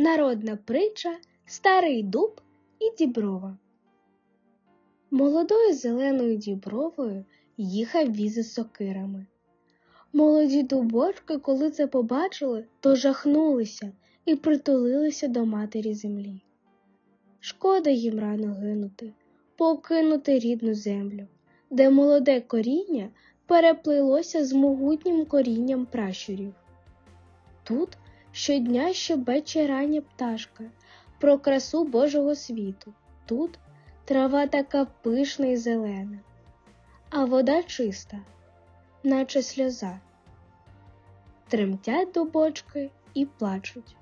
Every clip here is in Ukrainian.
Народна притча, старий дуб і діброва. Молодою зеленою дібровою їхав віз із сокирами. Молоді дубочки, коли це побачили, то жахнулися і притулилися до матері землі. Шкода їм рано гинути, покинути рідну землю, де молоде коріння переплилося з могутнім корінням пращурів. Тут щодня щебече рання пташка про красу Божого світу. Тут трава така пишна і зелена, а вода чиста, наче сльоза. Тремтять дубочки і плачуть.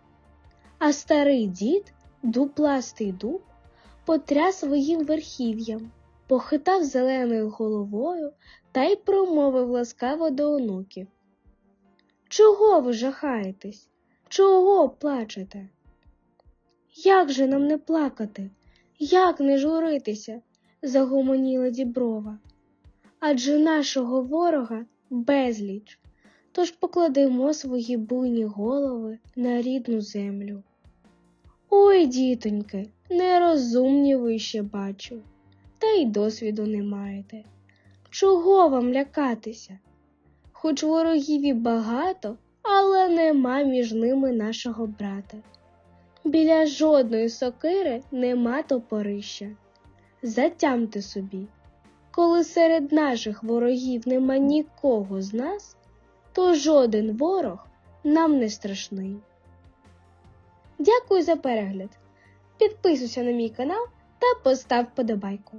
А старий дід, дупластий дуб, потряс своїм верхів'ям, похитав зеленою головою та й промовив ласкаво до онуків. Чого ви жахаєтесь? Чого плачете? Як же нам не плакати? Як не журитися? загомоніла діброва. Адже нашого ворога безліч, тож покладемо свої буйні голови на рідну землю. Ой, дітоньки, нерозумні ви ще бачу, та й досвіду не маєте. Чого вам лякатися? Хоч ворогів і багато, але нема між ними нашого брата. Біля жодної сокири нема топорища. Затямте собі, коли серед наших ворогів нема нікого з нас, то жоден ворог нам не страшний. Дякую за перегляд. Підписуйся на мій канал та постав подобайку.